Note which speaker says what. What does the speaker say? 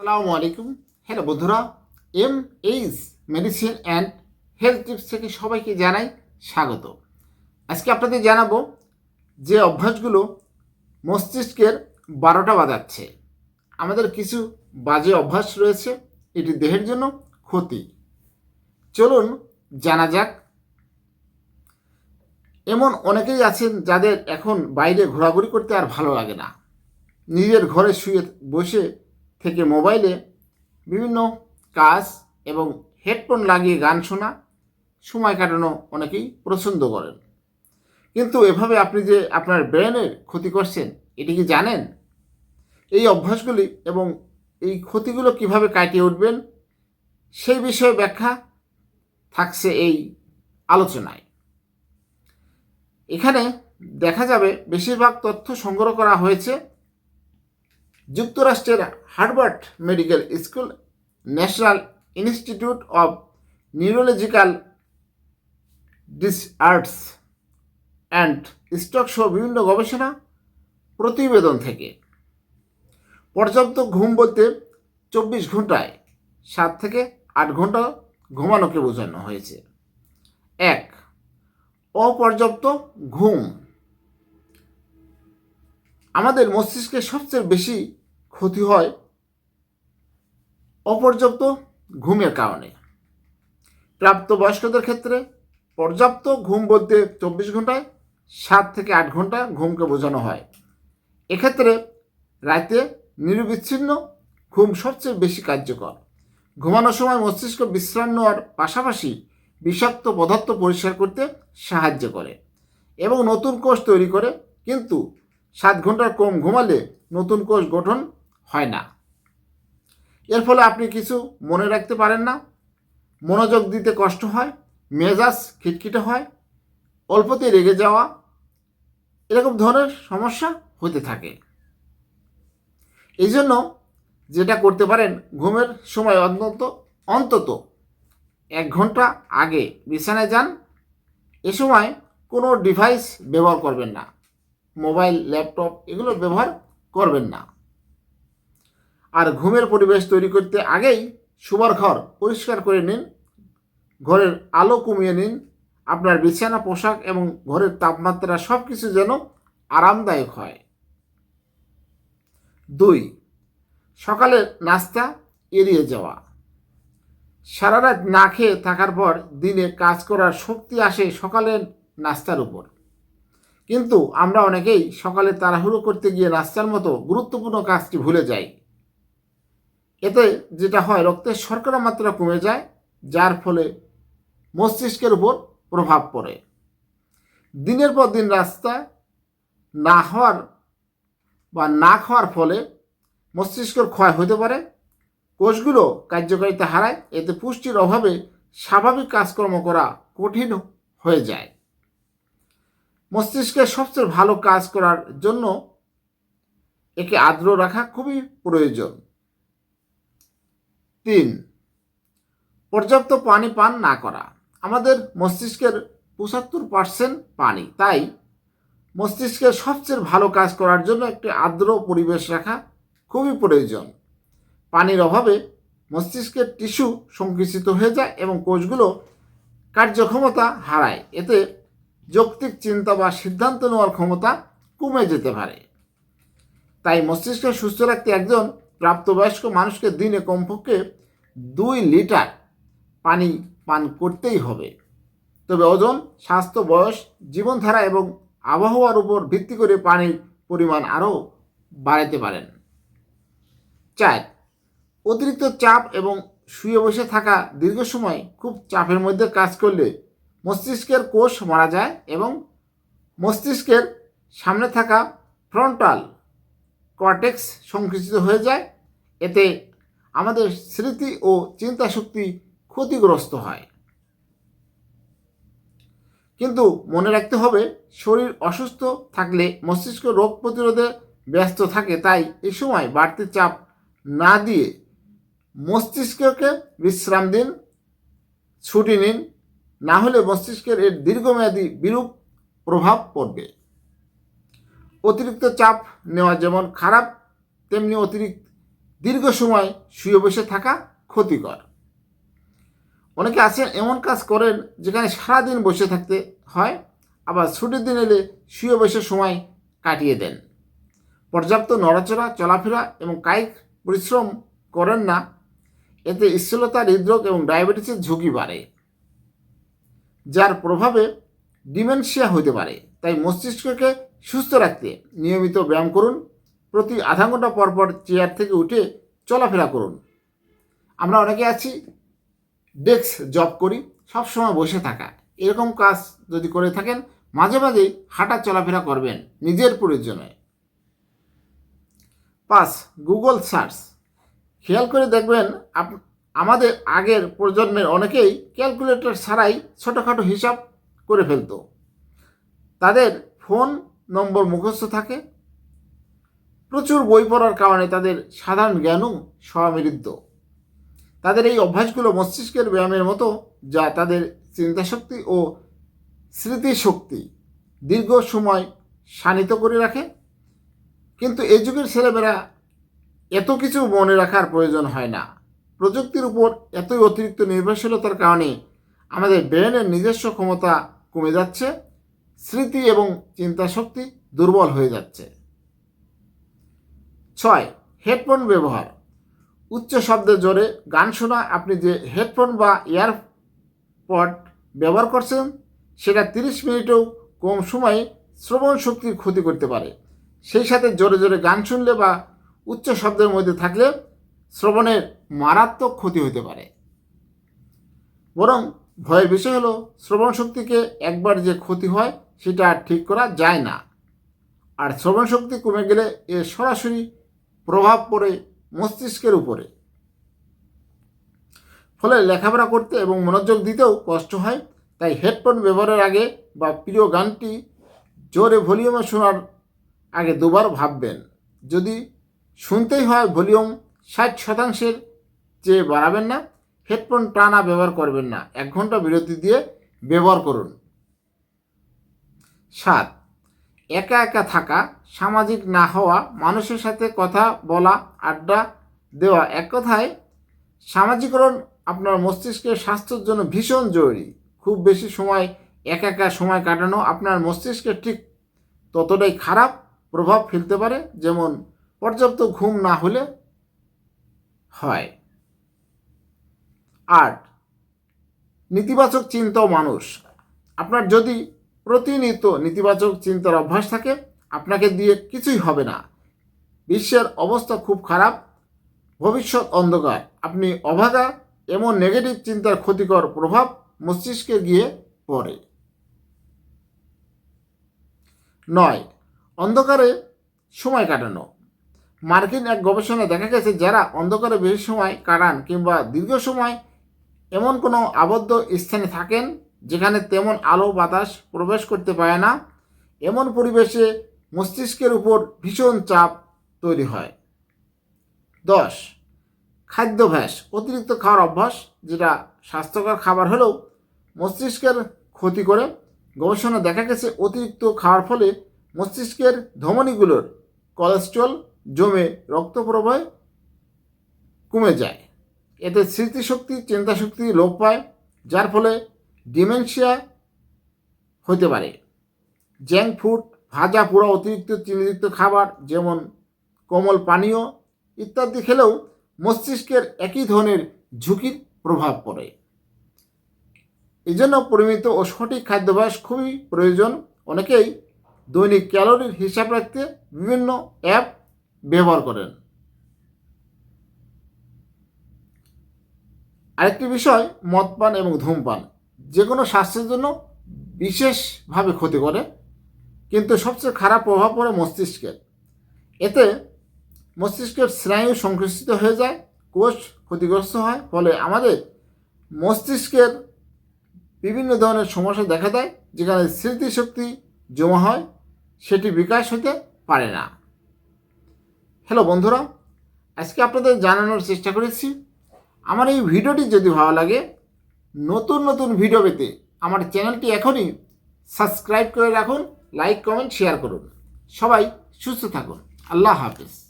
Speaker 1: আসসালামু আলাইকুম। হ্যালো বন্ধুরা, M H medicine and health tips থেকে সবাইকে জানাই স্বাগত। আজকে আপনাদের জানাব যে অভ্যাসগুলো মস্তিষ্কের বারোটা বাজাচ্ছে। আমাদের কিছু বাজে অভ্যাস রয়েছে, এটি দেহের জন্য ক্ষতি। চলুন জানা যাক। এমন অনেকেই আছেন যাদের এখন বাইরে ঘোরাঘুরি করতে আর ভালো লাগে না। নিজের ঘরে শুয়ে বসে থেকে মোবাইলে বিভিন্ন কাজ এবং হেডফোন লাগিয়ে গান শোনা সময় কাটানো অনেকেই পছন্দ করেন। কিন্তু এভাবে আপনি যে আপনার ব্রেনের ক্ষতি করছেন, এটি কি জানেন? এই অভ্যাসগুলি এবং এই ক্ষতিগুলো কীভাবে কাটিয়ে উঠবেন, সেই বিষয়ে ব্যাখ্যা থাকছে এই আলোচনায়। এখানে দেখা যাবে, বেশিরভাগ তথ্য সংগ্রহ করা হয়েছে যুক্তরাষ্ট্রের Harvard medical school, national institute of neurological disorders and stroke সহ বিভিন্ন গবেষণা প্রতিবেদন থেকে। পর্যাপ্ত ঘুম বলতে চব্বিশ ঘন্টায় সাত থেকে আট ঘণ্টা ঘুমানোকে বোঝানো হয়েছে। এক, অপর্যাপ্ত ঘুম। আমাদের মস্তিষ্কে সবচেয়ে বেশি ক্ষতি হয় অপর্যাপ্ত ঘুমের কারণে। প্রাপ্তবয়স্কদের ক্ষেত্রে পর্যাপ্ত ঘুম বলতে চব্বিশ ঘন্টায় সাত থেকে আট ঘণ্টা ঘুমকে বোঝানো হয়। এক্ষেত্রে রাতে নিরবিচ্ছিন্ন ঘুম সবচেয়ে বেশি কার্যকর। ঘুমানোর সময় মস্তিষ্ক বিশ্রাম নেওয়ার পাশাপাশি বিষাক্ত পদার্থ পরিষ্কার করতে সাহায্য করে এবং নতুন কোষ তৈরি করে। কিন্তু সাত ঘণ্টার কম ঘুমালে নতুন কোষ গঠন হয় না। এর ফলে আপনি কিছু মনে রাখতে পারেন না। মনোযোগ দিতে কষ্ট হয়, মেজাজ খিটখিটে হয়, অল্পতে রেগে যাওয়া, এরকম ধরনের সমস্যা হতে থাকে। এই জন্য যেটা করতে পারেন, ঘুমের সময় অন্তত অন্তত এক ঘণ্টা আগে বিছানায় যান। এ সময় কোনো ডিভাইস ব্যবহার করবেন না। মোবাইল ল্যাপটপ এগুলো ব্যবহার করবেন না। আর ঘুমের পরিবেশ তৈরি করতে আগেই শোবার ঘর পরিষ্কার করে নিন, ঘরের আলো কমিয়ে নিন, আপনার বিছানা, পোশাক এবং ঘরের তাপমাত্রা সব কিছু যেন আরামদায়ক হয়। দুই সকালের নাস্তা এড়িয়ে যাওয়া। সারা রাত না খেয়ে থাকার পর দিনে কাজ করার শক্তি আসে সকালের নাস্তার উপর। কিন্তু আমরা অনেকেই সকালে তাড়াহুড়ো করতে গিয়ে নাস্তার মতো গুরুত্বপূর্ণ কাজটি ভুলে যাই। এতে যেটা হয়, রক্তের শর্করা মাত্রা কমে যায়, যার ফলে মস্তিষ্কের উপর প্রভাব পড়ে। দিনের পর দিন রাস্তা না হওয়ার বা না খাওয়ার ফলে মস্তিষ্কের ক্ষয় হতে পারে, কোষগুলো কার্যকারিতা হারায়, এতে পুষ্টির অভাবে স্বাভাবিক কাজকর্ম করা কঠিন হয়ে যায়। মস্তিষ্কের সবচেয়ে ভালো কাজ করার জন্য একে আর্দ্র রাখা খুবই প্রয়োজন। তিন, পর্যাপ্ত পানি পান না করা। আমাদের মস্তিষ্কের পঁচাত্তর পার্সেন্ট পানি, তাই মস্তিষ্কের সবচেয়ে ভালো কাজ করার জন্য একটি আর্দ্র পরিবেশ রাখা খুবই প্রয়োজন। পানির অভাবে মস্তিষ্কের টিস্যু সংকুচিত হয়ে যায় এবং কোষগুলো কার্যক্ষমতা হারায়। এতে যৌক্তিক চিন্তা বা সিদ্ধান্ত নেওয়ার ক্ষমতা কমে যেতে পারে। তাই মস্তিষ্ক সুস্থ রাখতে একজন প্রাপ্তবয়স্ক মানুষকে দিনে কমপক্ষে দুই লিটার পানি পান করতেই হবে। তবে ওজন, স্বাস্থ্য, বয়স, জীবনধারা এবং আবহাওয়ার উপর ভিত্তি করে পানির পরিমাণ আরও বাড়াতে পারেন। চার, অতিরিক্ত চাপ এবং শুয়ে বসে থাকা দীর্ঘ সময় খুব চাপের মধ্যে কাজ করলে মস্তিষ্কের কোষ মারা যায় এবং মস্তিষ্কের সামনে থাকা ফ্রন্টাল কর্টেক্স সংকুচিত হয়ে যায়। এতে আমাদের স্মৃতি ও চিন্তা শক্তি ক্ষতিগ্রস্ত হয়। কিন্তু মনে রাখতে হবে, শরীর অসুস্থ থাকলে মস্তিষ্ক রোগ প্রতিরোধে ব্যস্ত থাকে, তাই এই সময় বাড়তি চাপ না দিয়ে মস্তিষ্ককে বিশ্রাম দিন, ছুটি নিন, না হলে মস্তিষ্কের এর দীর্ঘমেয়াদী বিরূপ প্রভাব পড়বে। অতিরিক্ত চাপ নেওয়া যেমন খারাপ, তেমনি অতিরিক্ত দীর্ঘ সময় শুয়ে বসে থাকা ক্ষতিকর। অনেকে আছেন, এমন কাজ করেন যেখানে সারাদিন বসে থাকতে হয়, আবার ছুটির দিন এলে শুয়ে বসে সময় কাটিয়ে দেন। পর্যাপ্ত নড়াচড়া, চলাফেরা এবং কায়িক পরিশ্রম করেন না। এতে স্থূলতা, হৃদরোগ এবং ডায়াবেটিসের ঝুঁকি বাড়ে, যার প্রভাবে ডিমেনশিয়া হতে পারে। তাই মস্তিষ্ককে সুস্থ রাখতে নিয়মিত ব্যায়াম করুন প্রতি আধা ঘণ্টা পর পর চেয়ার থেকে উঠে চলাফেরা করুন। আমরা অনেকে আছি, ডেস্ক জব করি, সবসময় বসে থাকা। এরকম কাজ যদি করে থাকেন, মাঝে মাঝেই হাঁটা চলাফেরা করবেন নিজের প্রয়োজনে। পাঁচ, গুগল সার্চ। খেয়াল করে দেখবেন আমাদের আগের প্রজন্মের অনেকেই ক্যালকুলেটর ছাড়াই ছোটোখাটো হিসাব করে ফেলতো। তাদের ফোন নম্বর মুখস্থ থাকে প্রচুর বই পড়ার কারণে তাদের সাধারণ জ্ঞানও সমৃদ্ধ তাদের এই অভ্যাসগুলো মস্তিষ্কের ব্যায়ামের মতো যা তাদের চিন্তাশক্তি ও স্মৃতিশক্তি দীর্ঘ সময় শানিত করে রাখে। কিন্তু এই যুগের ছেলেমেয়েরা এত কিছু মনে রাখার প্রয়োজন হয় না। প্রযুক্তির উপর এতই অতিরিক্ত নির্ভরশীলতার কারণে আমাদের ব্রেনের নিজস্ব ক্ষমতা কমে যাচ্ছে, স্মৃতি এবং চিন্তাশক্তি দুর্বল হয়ে যাচ্ছে। ছয়, হেডফোন ব্যবহার। উচ্চ শব্দে জোরে গান শোনা, আপনি যে হেডফোন বা ইয়ারপড ব্যবহার করছেন, সেটা তিরিশ মিনিটেও কম সময়ে শ্রবণ শক্তির ক্ষতি করতে পারে। সেই সাথে জোরে জোরে গান শুনলে বা উচ্চ শব্দের মধ্যে থাকলে শ্রবণের মারাত্মক ক্ষতি হতে পারে। বরং ভয়ের বিষয় হলো, শ্রবণ শক্তিকে একবার যে ক্ষতি হয়, সেটা আর ঠিক করা যায় না। আর শ্রবণ শক্তি কমে গেলে এ সরাসরি প্রভাব পড়ে মস্তিষ্কের উপরে। ফলে লেখাপড়া করতে এবং মনোযোগ দিতেও কষ্ট হয়, তাই হেডফোন ব্যবহারের আগে বা প্রিয় গানটি জোরে ভলিউমে শোনার আগে দুবার ভাববেন। যদি শুনতেই হয় ভলিউম ষাট শতাংশের চেয়ে বাড়াবেন না, হেডফোন টানা ব্যবহার করবেন না। এক ঘণ্টা বিরতি দিয়ে ব্যবহার করুন। সাত একা একা থাকা, সামাজিক না হওয়া, মানুষের সাথে কথা বলা, আড্ডা দেওয়া এক কথায় সামাজিকরণ আপনার মস্তিষ্কের স্বাস্থ্যের জন্য ভীষণ জরুরি। খুব বেশি সময় একা একা সময় কাটানো আপনার মস্তিষ্কের ঠিক ততটাই খারাপ প্রভাব ফেলতে পারে, যেমন পর্যাপ্ত ঘুম না হলে হয়। আট, নেতিবাচক চিন্তা ও মানুষ। আপনার যদি প্রতিনিয়ত নেতিবাচক চিন্তার অভ্যাস থাকে, আপনাকে দিয়ে কিছুই হবে না। বিশ্বের অবস্থা খুব খারাপ, ভবিষ্যৎ অন্ধকার। আপনি অভাগা, এমন নেগেটিভ চিন্তার ক্ষতিকর প্রভাব মস্তিষ্কে গিয়ে পড়ে। নয়, অন্ধকারে সময় কাটানো। মার্কিন এক গবেষণায় দেখা গেছে, যারা অন্ধকারে বেশি সময় কাটান কিংবা দীর্ঘ সময় এমন কোনো আবদ্ধ স্থানে থাকেন যেখানে তেমন আলো বাতাস প্রবেশ করতে পারে না, এমন পরিবেশে মস্তিষ্কের উপর ভীষণ চাপ তৈরি হয়। দশ খাদ্যাভ্যাস অতিরিক্ত খাওয়ার অভ্যাস, যেটা স্বাস্থ্যকর খাবার হলেও মস্তিষ্কের ক্ষতি করে। গবেষণা দেখা গেছে, অতিরিক্ত খাওয়ার ফলে মস্তিষ্কের ধমনীগুলোর কোলেস্ট্রল জমে রক্ত প্রবাহে কমে যায়। এতে স্মৃতিশক্তি, চিন্তাশক্তি লোপ পায়, যার ফলে ডিমেনশিয়া হতে পারে। জ্যাঙ্ক ফুড ভাজা, পোড়া, অতিরিক্ত চিনিযুক্ত খাবার, যেমন কোমল পানীয় ইত্যাদি খেলেও মস্তিষ্কের একই ধরনের ঝুঁকির প্রভাব পড়ে। এই জন্য পরিমিত ও সঠিক খাদ্যাভ্যাস খুবই প্রয়োজন। অনেকেই দৈনিক ক্যালোরির হিসাব রাখতে বিভিন্ন অ্যাপ ব্যবহার করেন। আরেকটি বিষয়, মদপান এবং ধূমপান। যে কোনো স্বাস্থ্যের জন্য বিশেষভাবে ক্ষতি করে কিন্তু সবচেয়ে খারাপ প্রভাব পড়ে মস্তিষ্কের। এতে মস্তিষ্কের স্নায়ু সংকুচিত হয়ে যায়, কোষ ক্ষতিগ্রস্ত হয়, ফলে আমাদের মস্তিষ্কের বিভিন্ন ধরনের সমস্যা দেখা দেয়, যেখানে স্মৃতিশক্তি জমা হয়, সেটি বিকাশ হতে পারে না। হ্যালো বন্ধুরা, আজকে আপনাদের জানানোর চেষ্টা করেছি, আমার এই ভিডিওটি যদি ভালো লাগে নতুন নতুন ভিডিও পেতে আমার চ্যানেলটি এখনই সাবস্ক্রাইব করে রাখুন লাইক কমেন্ট শেয়ার করুন। সবাই সুস্থ থাকুন। আল্লাহ হাফিজ।